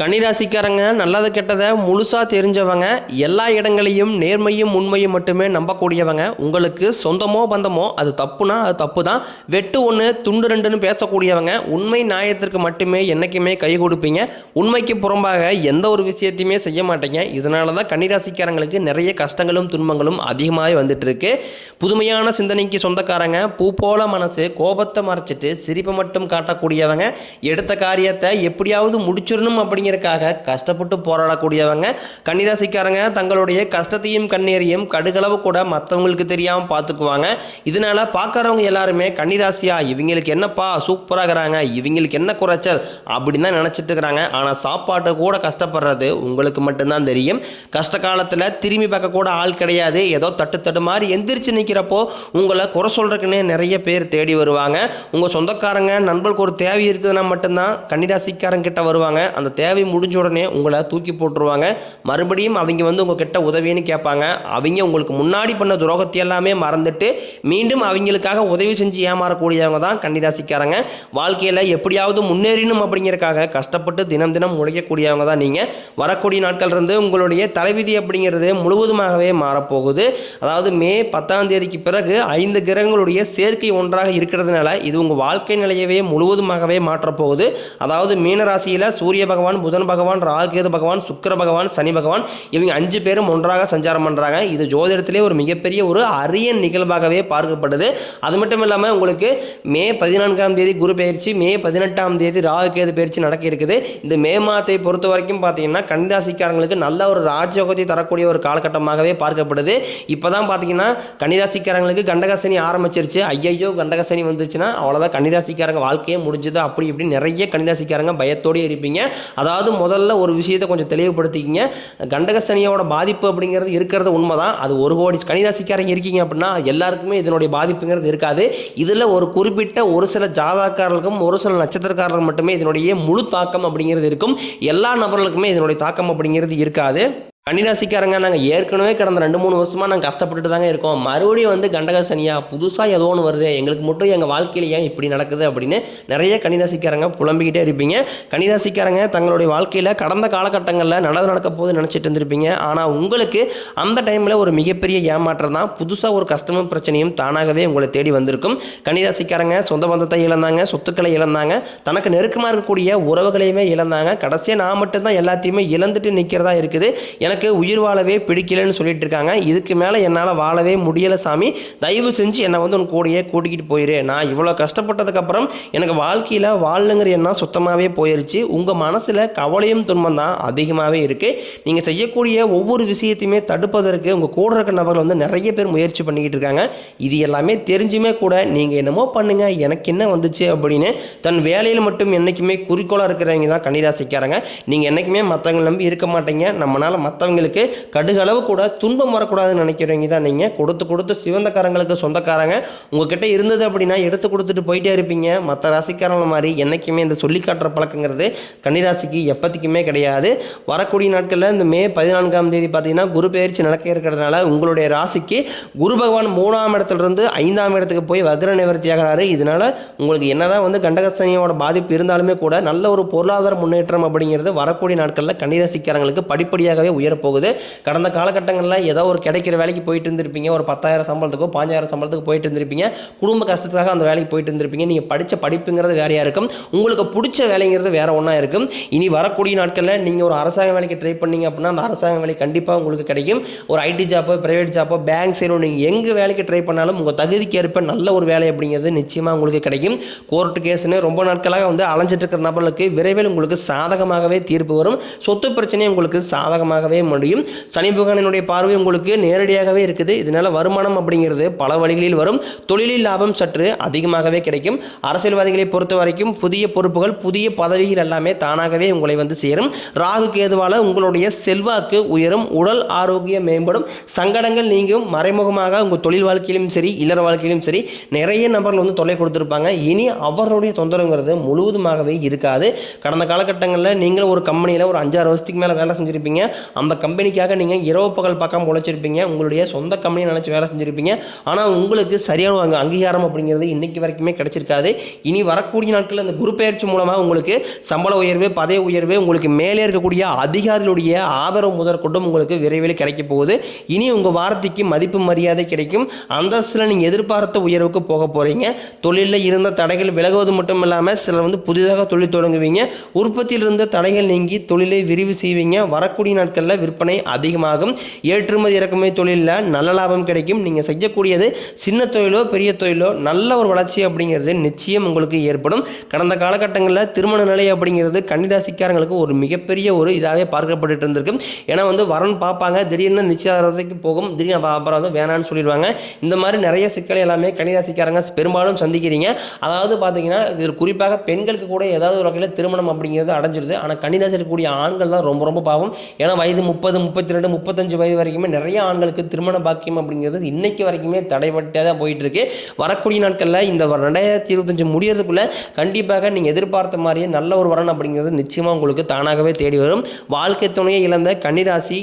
கன்னிராசிக்காரங்க நல்லது கெட்டதை முழுசாக தெரிஞ்சவங்க எல்லா இடங்களையும் நேர்மையும் உண்மையும் மட்டுமே நம்பக்கூடியவங்க. உங்களுக்கு சொந்தமோ பந்தமோ அது தப்புனா அது தப்பு தான் வெட்டு ஒன்று துண்டு ரெண்டுன்னு பேசக்கூடியவங்க உண்மை நியாயத்திற்கு மட்டுமே என்றைக்குமே கை கொடுப்பீங்க. உண்மைக்கு புறம்பாக எந்த ஒரு விஷயத்தையுமே செய்ய மாட்டீங்க. இதனால தான் கன்னிராசிக்காரங்களுக்கு நிறைய கஷ்டங்களும் துன்பங்களும் அதிகமாகவே வந்துட்டு இருக்கு புதுமையான சிந்தனைக்கு சொந்தக்காரங்க பூ போல மனசு கோபத்தை மறைச்சிட்டு சிரிப்பை மட்டும் காட்டக்கூடியவங்க எடுத்த காரியத்தை எப்படியாவது முடிச்சிடணும் அப்படிங்கறக்காக கஷ்டப்பட்டு போராடக்கூடியவங்க கன்னிராசிக்காரங்க தங்களுடைய கஷ்டத்தையும் கண்ணீரையும் கடுகளவு கூட மற்றவங்களுக்கு தெரியாமல் பார்த்துக்குவாங்க இதனால பார்க்குறவங்க எல்லாருமே கன்னிராசியா இவங்களுக்கு என்னப்பா சூப்பராகிறாங்க இவங்களுக்கு என்ன குறைச்சல் அப்படின்னு தான் நினச்சிட்டு இருக்கிறாங்க. ஆனால் சாப்பாட்டு கூட கஷ்டப்படுறது உங்களுக்கு மட்டும்தான் தெரியும். கஷ்ட காலத்தில் திரும்பி பார்க்க கூட ஆள் கிடையாது. ஏதோ தட்டு தட்டு மாதிரி எந்திரிச்சு நிற்கிறப்போ உங்களை குறை சொல்கிறதுக்குன்னே நிறைய பேர் தேடி வருவாங்க. உங்கள் சொந்தக்காரங்க நண்பர்களுக்கு ஒரு தேவை இருக்குதுன்னா மட்டும்தான் கன்னிராசிக்காரங்க கிட்ட வருவாங்க. அந்த தேவை முடிஞ்ச உடனே உங்களை தூக்கி போட்டுருவாங்க. மறுபடியும் அவங்க வந்து உங்கள் கிட்ட உதவின்னு கேட்பாங்க. அவங்க உங்களுக்கு முன்னாடி பண்ண துரோகத்தை எல்லாமே மறந்துட்டு மீண்டும் அவங்களுக்காக உதவி செஞ்சு ஏமாறக்கூடியவங்க தான் கன்னிராசிக்காரங்க. வாழ்க்கையில் எப்படியாவது முன்னேறினும் அப்படிங்கிறக்காக கஷ்டப்பட்டு தினம் தினம் உழைக்கக்கூடியவங்க தான் நீங்கள் வரக்கூடிய நாட்கள் இருந்து உங்களுடைய தலைவிதி அப்படிங்கிறது முழுவதுமாகவே மாறப்போகுது. அதாவது மே பத்தாம் தேதிக்கு பிறகு ஐந்து கிரகங்களுடைய சேர்க்கை ஒன்றாக இருக்கிறதுனால இது உங்கள் வாழ்க்கை நிலையவே முழுவதுமாகவே மாற்றப்போகுது. அதாவது மீனராசியில் சூரிய பகவான் புதன் பகவான் ராகுகேது பகவான் சுக்கர பகவான் சனி பகவான் இவங்க அஞ்சு பேரும் ஒன்றாக சஞ்சாரம் பண்ணுறாங்க இது ஜோதிடத்திலே ஒரு மிகப்பெரிய ஒரு அரிய நிகழ்வாகவே பார்க்கப்படுது. அது மட்டும் இல்லாமல் உங்களுக்கு மே பதினான்காம் தேதி குரு பயிற்சி மே பதினெட்டாம் தேதி ராகுகேது பயிற்சி நடக்க இருக்குது. இந்த மே மாதத்தை பொறுத்த வரைக்கும் பார்த்தீங்கன்னா கன்னிராசிக்காரங்களுக்கு நல்ல ஒரு ராஜயோகத்தை தரக்கூடிய ஒரு காலகட்டமாகவே பார்க்கப்படுது. இப்போ தான் பார்த்தீங்கன்னா கன்னிராசிக்காரங்களுக்கு கண்டகசனி ஆரம்பிச்சிருச்சு. ஐயையோ கண்டகசனி வந்துச்சுன்னா அவ்வளோதான் கன்னிராசிக்காரங்க வாழ்க்கையே முடிஞ்சது. அப்படி இப்படி நிறைய கன்னிராசிக்காரங்க பயத்தோடயே இருப்பீங்க. அதாவது அதாவது முதல்ல ஒரு விஷயத்தை கொஞ்சம் தெளிவுபடுத்திக்கிங்க. கண்டகசனியோட பாதிப்பு அப்படிங்கிறது இருக்கிறது உண்மைதான். அது ஒரு கோடி கனிராசிக்காரங்க இருக்கீங்க அப்படின்னா எல்லாருக்குமே இதனுடைய பாதிப்புங்கிறது இருக்காது. இதில் ஒரு குறிப்பிட்ட ஒரு சில ஜாதகக்காரர்களுக்கும் ஒரு சில நட்சத்திரக்காரர்களுக்கும் மட்டுமே இதனுடைய முழு தாக்கம் அப்படிங்கிறது இருக்கும். எல்லா நபர்களுக்குமே இதனுடைய தாக்கம் அப்படிங்கிறது இருக்காது. கன்னிராசிக்காரங்க நாங்கள் ஏற்கனவே கடந்த ரெண்டு மூணு வருஷமாக நாங்கள் கஷ்டப்பட்டுட்டு தாங்க இருக்கோம். மறுபடியும் வந்து கண்டக சனியா புதுசாக ஏதோ ஒன்று வருது. எங்களுக்கு மட்டும் எங்கள் வாழ்க்கையில் ஏன் இப்படி நடக்குது அப்படின்னு நிறைய கன்னிராசிக்காரங்க புலம்பிக்கிட்டே இருப்பீங்க. கன்னிராசிக்காரங்க தங்களுடைய வாழ்க்கையில் கடந்த காலகட்டங்களில் நடந்து நடக்க போது நினச்சிட்டு இருந்திருப்பீங்க. ஆனால் உங்களுக்கு அந்த டைமில் ஒரு மிகப்பெரிய ஏமாற்றம் தான். புதுசாக ஒரு கஷ்டமும் பிரச்சனையும் தானாகவே உங்களை தேடி வந்திருக்கும். கன்னிராசிக்காரங்க சொந்த பந்தத்தை இழந்தாங்க சொத்துக்களை இழந்தாங்க தனக்கு நெருக்கமாக இருக்கக்கூடிய உறவுகளையுமே இழந்தாங்க. கடைசியாக நான் மட்டும்தான் எல்லாத்தையுமே இழந்துட்டு நிற்கிறதா இருக்குது. எனக்கு உயிர் வாழவே பிடிக்கலன்னு சொல்லிட்டு இருக்காங்க. இதுக்கு மேலே என்னால் வாழவே முடியலை சாமி. தயவு செஞ்சு என்னை வந்து உன் கூடையே கூட்டிக்கிட்டு போயிரு. நான் இவ்வளோ கஷ்டப்பட்டதுக்கப்புறம் எனக்கு வாழ்க்கையில் வாழணுங்கிற எண்ணம் சுத்தமாகவே போயிருச்சு. உங்கள் மனசில் கவலையும் துன்பம் தான் அதிகமாகவே இருக்குது நீங்கள் செய்யக்கூடிய ஒவ்வொரு விஷயத்தையுமே தடுப்பதற்கு உங்கள் கூட இருக்க நபர்கள் வந்து நிறைய பேர் முயற்சி பண்ணிக்கிட்டு இருக்காங்க. இது எல்லாமே தெரிஞ்சுமே கூட நீங்கள் என்னமோ பண்ணுங்கள் எனக்கு என்ன வந்துச்சு அப்படின்னு தன் வேலையில் மட்டும் என்றைக்குமே குறிக்கோளாக இருக்கிறவங்க தான் கன்னிராசிக்காரங்க நீங்கள் என்றைக்குமே மற்றவங்களை நம்பி இருக்க மாட்டீங்க. நம்மளால் மற்றவங்களுக்கு கடுகளவு கூட துன்பம் வரக்கூடாதுன்னு நினைக்கிறவங்க தான் நீங்கள் கொடுத்து கொடுத்து சிவந்தக்காரங்களுக்கு சொந்தக்காரங்க. உங்ககிட்ட இருந்தது அப்படின்னா எடுத்து கொடுத்துட்டு போயிட்டே இருப்பீங்க. மற்ற ராசிக்காரங்கள மாதிரி என்றைக்குமே இந்த சொல்லி காட்டுற பழக்கங்கிறது கன்னிராசிக்கு எப்போத்துக்குமே கிடையாது. வரக்கூடிய நாட்களில் இந்த மே பதினான்காம் தேதி பார்த்தீங்கன்னா குரு பயிற்சி நடக்க இருக்கிறதுனால உங்களுடைய ராசிக்கு குரு பகவான் மூணாம் இடத்துலேருந்து ஐந்தாம் இடத்துக்கு போய் வக்ர நிவர்த்தி ஆகிறாரு. இதனால் உங்களுக்கு என்னதான் வந்து கண்டகஸ்தனியோட பாதிப்பு இருந்தாலுமே கூட நல்ல ஒரு பொருளாதார முன்னேற்றம் அப்படிங்கிறது வரக்கூடிய நாட்களில் கன்னிராசிக்காரங்களுக்கு படிப்படியாகவே உயர் உயரப்போகுது கடந்த காலகட்டங்களில் ஏதோ ஒரு கிடைக்கிற வேலைக்கு போயிட்டு இருந்திருப்பீங்க. ஒரு பத்தாயிரம் சம்பளத்துக்கோ பாஞ்சாயிரம் சம்பளத்துக்கு போயிட்டு இருந்திருப்பீங்க. குடும்ப கஷ்டத்துக்காக அந்த வேலைக்கு போயிட்டு இருந்திருப்பீங்க. நீங்கள் படித்த படிப்புங்கிறது வேறையாக இருக்கும் உங்களுக்கு பிடிச்ச வேலைங்கிறது வேற ஒன்றா இருக்கும். இனி வரக்கூடிய நாட்களில் நீங்கள் ஒரு அரசாங்க வேலைக்கு ட்ரை பண்ணீங்க அப்படின்னா அந்த அரசாங்க வேலை கண்டிப்பாக உங்களுக்கு கிடைக்கும். ஒரு ஐடி ஜாப்போ பிரைவேட் ஜாப்போ பேங்க் சைடும் நீங்கள் எங்கே வேலைக்கு ட்ரை பண்ணாலும் உங்கள் தகுதிக்கு ஏற்ப நல்ல ஒரு வேலை அப்படிங்கிறது நிச்சயமாக உங்களுக்கு கிடைக்கும். கோர்ட்டு கேஸ்னு ரொம்ப நாட்களாக வந்து அலைஞ்சிட்டு இருக்கிற நபர்களுக்கு விரைவில் உங்களுக்கு சாதகமாகவே தீர்ப்பு வரும். சொத்து பிரச்சனை உங்களுக்கு சாதகமாகவே முடியும். சனி பகவானினுடைய பார்வை உங்களுக்கு நேரடியாகவே இருக்குது. இதனால வருமானம் அப்படிங்கிறது பல வழிகளில் வரும். தொழிலில் லாபம் சற்று அதிகமாகவே கிடைக்கும். அரசியல்வாதிகளை பொறுத்த வரைக்கும் புதிய பொறுப்புகள் புதிய பதவிகள் எல்லாமே தானாகவே உங்களை வந்து சேரும். ராகு கேதுவால உங்களுடைய செல்வாக்கு உயரும். உடல் ஆரோக்கியம் மேம்படும். சங்கடங்கள் நீங்கும். மறைமுகமாக உங்கள் தொழில் வாழ்க்கையிலும் சரி இல்லற வாழ்க்கையிலும் சரி நிறைய நபர்கள் வந்து தொல்லை கொடுத்துருப்பாங்க. இனி அவர்களுடைய தொந்தரவுங்கிறது முழுவதுமாகவே இருக்காது. கடந்த காலகட்டங்களில் நீங்கள் ஒரு கம்பெனியில் ஒரு அஞ்சாறு வருஷத்துக்கு மேலே வேலை செஞ்சுருப்பீங்க. அந்த கம்பெனிக்காக நீங்கள் இரவு பகல் பார்க்காம உழைச்சிருப்பீங்க. உங்களுடைய சொந்த கம்பெனியை நினச்சி வேலை செஞ்சுருப்பீங்க. ஆனால் உங்களுக்கு சரியான அங்கே அங்கீகாரம் அப்படிங்கிறது இன்றைக்கி வரைக்குமே கிடச்சிருக்காது. இனி வரக்கூடிய நாட்களில் அந்த குரு பயிற்சி மூலமாக உங்களுக்கு சம்பள உயர்வு பதவி உயர்வு உங்களுக்கு மேலே இருக்கக்கூடிய அதிகாரிகளுடைய ஆதரவு முதற்கொண்டும் உங்களுக்கு விரைவில் கிடைக்க போகுது. இனி உங்கள் வார்த்தைக்கு மதிப்பு மரியாதை கிடைக்கும். அந்தஸ்தில் நீங்கள் எதிர்பார்த்த உயர்வுக்கு போக போகிறீங்க தொழிலில் இருந்த தடைகள் விலகுவது மட்டும் இல்லாமல் சிலர் வந்து புதிதாக தொழில் தொடங்குவீங்க. உற்பத்தியில் இருந்த தடைகள் நீங்கி தொழிலை விரிவு செய்வீங்க. வரக்கூடிய நாட்களில் விற்பனை அதிகமாகும். ஏற்றுமதி இறக்குமதி தொழிலில் நல்ல லாபம் கிடைக்கும். நீங்கள் செய்யக்கூடியது சின்ன தொழிலோ பெரிய தொழிலோ நல்ல ஒரு வளர்ச்சி அப்படிங்கிறது நிச்சயம் உங்களுக்கு ஏற்படும். கடந்த காலகட்டங்களில் திருமண நிலை அப்படிங்கிறது கன்னிராசிக்காரங்களுக்கு ஒரு மிகப்பெரிய ஒரு இதாகவே பார்க்கப்பட்டு இருந்திருக்கு. ஏன்னா வந்து வரன் பார்ப்பாங்க திடீர்னு நிச்சயதாரத்துக்கு போகும் திடீர்னு அப்புறம் வந்து வேணான்னு சொல்லிடுவாங்க. இந்த மாதிரி நிறைய சிக்கல் எல்லாமே கன்னிராசிக்காரங்க பெரும்பாலும் சந்திக்கிறீங்க. அதாவது பார்த்தீங்கன்னா இது குறிப்பாக பெண்களுக்கு கூட ஏதாவது ஒரு வகையில் திருமணம் அப்படிங்கிறது அடைஞ்சிருது. ஆனால் கன்னிராசி இருக்கக்கூடிய ஆண்கள் தான் ரொம்ப ரொம்ப பாவம். ஏன்னா வயது முப்பது முப்பத்தி ரெண்டு முப்பத்தஞ்சு வயது வரைக்குமே நிறைய ஆண்களுக்கு திருமண பாக்கியம் அப்படிங்கிறது இன்னைக்கு வரைக்குமே தடைபட்டே தான் போயிட்டு இருக்கு வரக்கூடிய நாட்களில் இந்த ரெண்டாயிரத்தி இருபத்தஞ்சு முடியறதுக்குள்ள கண்டிப்பாக நீங்கள் எதிர்பார்த்த மாதிரியே நல்ல ஒரு வரன் அப்படிங்கிறது நிச்சயமாக உங்களுக்கு தானாகவே தேடி வரும். வாழ்க்கை துணையை இழந்த கன்னிராசி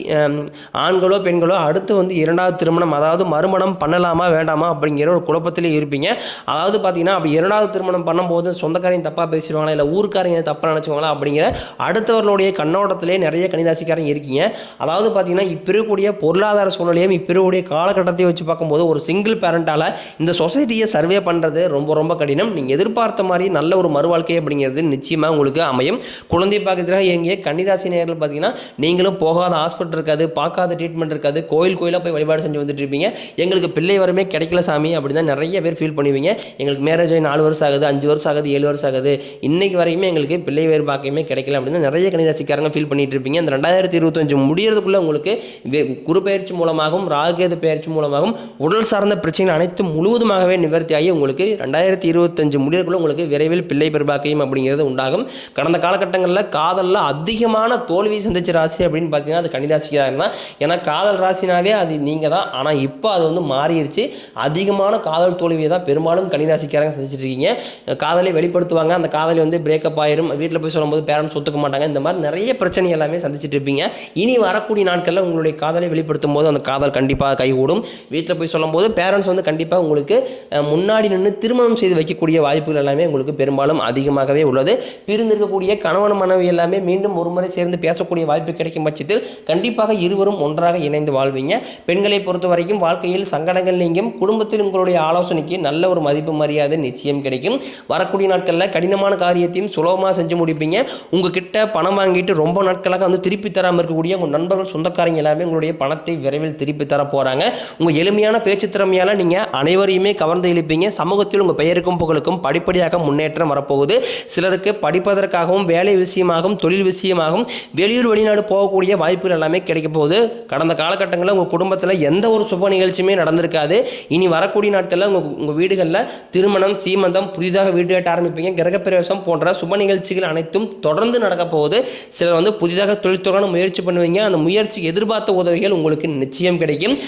ஆண்களோ பெண்களோ அடுத்து வந்து இரண்டாவது திருமணம் அதாவது மறுமணம் பண்ணலாமா வேண்டாமா அப்படிங்கிற ஒரு குழப்பத்திலே இருப்பீங்க. அதாவது பார்த்தீங்கன்னா அப்படி இரண்டாவது திருமணம் பண்ணும்போது சொந்தக்காரையும் தப்பாக பேசிடுவாங்களா இல்லை ஊருக்காரங்க தப்பாக நினச்சிவாங்களா அப்படிங்கிற அடுத்தவர்களுடைய கண்ணோட்டத்திலே நிறைய கன்னிராசிக்காரங்க இருக்கீங்க. அதாவது பார்த்தீங்கன்னா இப்போ இருக்கக்கூடிய பொருளாதார சூழ்நிலையும் இப்போ இருக்கக்கூடிய காலகட்டத்தையும் வச்சு பார்க்கும்போது ஒரு சிங்கிள் பேரண்டால் இந்த சொசைட்டியை சர்வே பண்ணுறது ரொம்ப ரொம்ப கடினம். நீங்கள் எதிர்பார்த்த மாதிரி நல்ல ஒரு மறுவாழ்க்கை அப்படிங்கிறது நிச்சயமாக உங்களுக்கு அமையும். குழந்தை பார்க்கறதுக்காக இயங்கிய கன்னிராசி நேரில் பார்த்தீங்கன்னா நீங்களும் போகாத ஹாஸ்பிட்டல் இருக்காது பார்க்காத ட்ரீட்மெண்ட் இருக்காது கோயில் கோயிலாக போய் வழிபாடு செஞ்சு வந்துட்டு இருப்பீங்க. எங்களுக்கு பிள்ளை வரமே கிடைக்கல சாமி அப்படின்னு தான் நிறைய பேர் ஃபீல் பண்ணுவீங்க. எங்களுக்கு மேரேஜ் ஆகி நாலு வருஷம் ஆகுது அஞ்சு வருஷம் ஆகுது ஏழு வருஷம் ஆகுது. இன்னைக்கு வரைக்குமே எங்களுக்கு பிள்ளை வேறு பாக்கியமே கிடைக்கல அப்படின்னு நிறைய கணிதாசிக்காரங்க ஃபீல் பண்ணிட்டு இருப்பீங்க. இந்த ரெண்டாயிரத்தி இருபத்தஞ்சு முடியறதுக்குள்ளே உங்களுக்கு வே- குரு பயிற்சி மூலமாகவும் ராகுகேது பயிற்சி மூலமாகவும் உடல் சார்ந்த பிரச்சனைகள் அனைத்தும் முழுவதுமாகவே நிவர்த்தியாகி உங்களுக்கு ரெண்டாயிரத்தி இருபத்தஞ்சு முடியறதுக்குள்ள உங்களுக்கு விரைவில் பிள்ளை பெருபாக்கையும் அப்படிங்கிறது உண்டாகும். கடந்த காலகட்டங்களில் காதலில் அதிகமான தோல்வி சந்திச்ச ராசி அப்படின்னு பார்த்தீங்கன்னா அது கன்னிராசியாக தான். ஏன்னா காதல் ராசினாவே அது நீங்கள் தான். ஆனால் இப்போ அது வந்து மாறிடுச்சு. அதிகமான காதல் தோல்வியை தான் பெரும்பாலும் கன்னிராசிக்காரங்க சந்திச்சிட்டு இருக்கீங்க. காதலை வெளிப்படுத்துவாங்க. அந்த காதலி வந்து பிரேக்கப் ஆயிரும். வீட்டில் போய் சொல்லும்போது பேரண்ட்ஸ் ஒத்துக்க மாட்டாங்க. இந்த மாதிரி நிறைய பிரச்சனை எல்லாமே சந்திச்சிட்டு இருப்பீங்க. இனி வரக்கூடிய நாட்களில் உங்களுடைய காதலை வெளிப்படுத்தும் போது அந்த காதல் கண்டிப்பாக கைகூடும். வீட்டில் போய் சொல்லும்போது பேரண்ட்ஸ் வந்து கண்டிப்பாக உங்களுக்கு முன்னாடி நின்று திருமணம் செய்து வைக்கக்கூடிய வாய்ப்புகள் எல்லாமே உங்களுக்கு பெரும்பாலும் அதிகமாகவே உள்ளது. பிரிந்திருக்கக்கூடிய கணவன் மனைவி எல்லாமே மீண்டும் ஒருமுறை சேர்ந்து பேசக்கூடிய வாய்ப்பு கிடைக்கும் பட்சத்தில் கண்டிப்பாக இருவரும் ஒன்றாக இணைந்து வாழ்வீங்க. பெண்களை பொறுத்த வரைக்கும் வாழ்க்கையில் சங்கடங்கள் நீங்கும். குடும்பத்தில் உங்களுடைய ஆலோசனைக்கு நல்ல ஒரு மதிப்பு மரியாதை நிச்சயம் கிடைக்கும். வரக்கூடிய நாட்களில் கடினமான காரியத்தையும் சுலபமாக செஞ்சு முடிப்பீங்க. உங்ககிட்ட பணம் வாங்கிட்டு ரொம்ப நாட்களாக வந்து திருப்பி தராமல் இருக்கக்கூடிய உங்கள் நண்பர்கள் சொந்தக்காரங்க எல்லாமே உங்களுடைய பணத்தை விரைவில் திருப்பி தர போகிறாங்க உங்கள் எளிமையான பேச்சு திறமையால் நீங்கள் அனைவரையுமே கவர்ந்து இழுப்பீங்க. சமூகத்தில் உங்கள் பெயருக்கும் புகழுக்கும் படிப்படியாக முன்னேற்றம் வரப்போகுது. சிலருக்கு படிப்பதற்காகவும் வேலை விஷயமாகவும் தொழில் விஷயமாகவும் வெளியூர் வெளிநாடு போகக்கூடிய வாய்ப்புகள் எல்லாமே கிடைக்க போகுது. கடந்த காலகட்டங்களில் உங்கள் குடும்பத்தில் எந்த ஒரு சுப நிகழ்ச்சியுமே நடந்திருக்காது. இனி வரக்கூடிய நாட்களில் உங்கள் உங்கள் வீடுகளில் திருமணம் சீமந்தம் புதிதாக வீடு கட்ட ஆரம்பிப்பீங்க. கிரகப்பிரவேசம் போன்ற சுப நிகழ்ச்சிகள் அனைத்தும் தொடர்ந்து நடக்க போகுது. சிலர் வந்து புதிதாக தொழில் தொடங்க முயற்சி பண்ணுவீங்க. அந்த முயற்சிக்கு எதிர்பார்த்த உதவிகள் உங்களுக்கு நிச்சயம் கிடைக்கும்.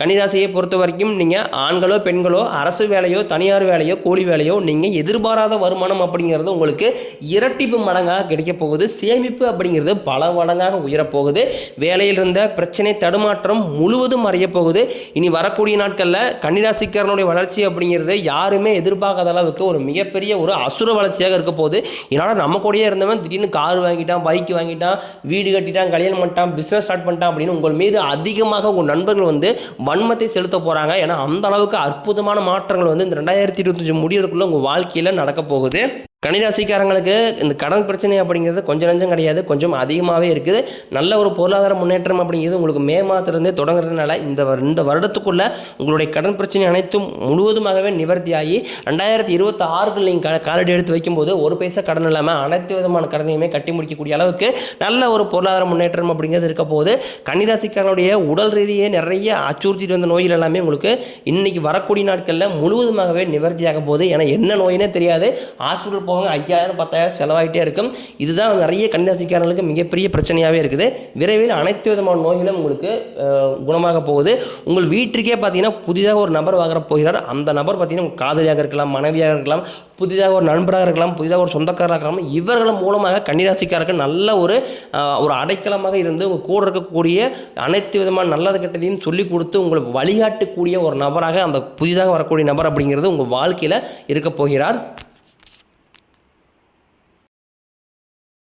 கன்னிராசியை பொறுத்த வரைக்கும் நீங்கள் ஆண்களோ பெண்களோ அரசு வேலையோ தனியார் வேலையோ கூலி வேலையோ நீங்கள் எதிர்பாராத வருமானம் அப்படிங்கிறது உங்களுக்கு இரட்டிப்பு மடங்காக கிடைக்க போகுது. சேமிப்பு அப்படிங்கிறது பல மடங்காக உயரப்போகுது. வேலையில் இருந்த பிரச்சனை தடுமாற்றம் முழுவதும் மறைய போகுது. இனி வரக்கூடிய நாட்களில் கன்னிராசிக்காரனுடைய வளர்ச்சி அப்படிங்கிறது யாருமே எதிர்பார்க்காத அளவுக்கு ஒரு மிகப்பெரிய ஒரு அசுர வளர்ச்சியாக இருக்க போகுது. இதனால் நம்ம கூடயே இருந்தவன் திடீர்னு கார் வாங்கிட்டான் பைக் வாங்கிட்டான் வீடு கட்டிட்டான் கல்யாணம் பண்ணிட்டான் பிஸ்னஸ் ஸ்டார்ட் பண்ணிட்டான் அப்படின்னு உங்கள் மீது அதிகமாக உங்கள் நண்பர்கள் வந்து வன்மத்தை செலுத்த போகிறாங்க ஏன்னா அந்த அளவுக்கு அற்புதமான மாற்றங்கள் வந்து இந்த ரெண்டாயிரத்தி இருபத்தஞ்சு முடியறதுக்குள்ளே உங்கள் வாழ்க்கையில் நடக்க போகுது. கணிராசிக்காரங்களுக்கு இந்த கடன் பிரச்சனை அப்படிங்கிறது கொஞ்சம் நஞ்சம் கிடையாது கொஞ்சம் அதிகமாகவே இருக்குது. நல்ல ஒரு பொருளாதார முன்னேற்றம் அப்படிங்கிறது உங்களுக்கு மே மாதத்துலேருந்தே தொடங்குறதுனால இந்த இந்த வருடத்துக்குள்ளே உங்களுடைய கடன் பிரச்சனை அனைத்தும் முழுவதுமாகவே நிவர்த்தியாகி ரெண்டாயிரத்தி இருபத்தி ஆறுக்குள்ள நீங்கள் காலடி எடுத்து வைக்கும்போது ஒரு பைசா கடன் இல்லாமல் அனைத்து விதமான கடனையுமே கட்டி முடிக்கக்கூடிய அளவுக்கு நல்ல ஒரு பொருளாதார முன்னேற்றம் அப்படிங்கிறது இருக்க போகுது. கன்னிராசிக்காரனுடைய உடல் ரீதியே நிறைய அச்சுறுத்திட்டு வந்த நோய்கள் எல்லாமே உங்களுக்கு இன்னைக்கு வரக்கூடிய நாட்களில் முழுவதுமாகவே நிவர்த்தியாக போகுது. ஏன்னா என்ன நோயினே தெரியாது. ஹாஸ்பிட்டல் போவாங்க ஐயாயிரம் பத்தாயிரம் செலவாயிட்டே இருக்கும். இதுதான் நிறைய கன்னிராசிக்காரர்களுக்கு மிகப்பெரிய பிரச்சனையாகவே இருக்குது. விரைவில் அனைத்து விதமான நோய்களும் உங்களுக்கு குணமாக போகுது. உங்கள் வீட்டிற்கே பார்த்தீங்கன்னா புதிதாக ஒரு நபர் வாங்குற போகிறார். அந்த நபர் பார்த்தீங்கன்னா உங்கள் காதலியாக இருக்கலாம் மனைவியாக இருக்கலாம் புதிதாக ஒரு நண்பராக இருக்கலாம் புதிதாக ஒரு சொந்தக்காரராக இருக்கலாம். இவர்கள் மூலமாக கன்னிராசிக்காரர்கள் நல்ல ஒரு ஒரு அடைக்கலமாக இருந்து உங்கள் கூட இருக்கக்கூடிய அனைத்து விதமான நல்லது கெட்டதையும் சொல்லிக் கொடுத்து உங்களுக்கு வழிகாட்டக்கூடிய ஒரு நபராக அந்த புதிதாக வரக்கூடிய நபர் அப்படிங்கிறது உங்கள் வாழ்க்கையில் இருக்க போகிறார்.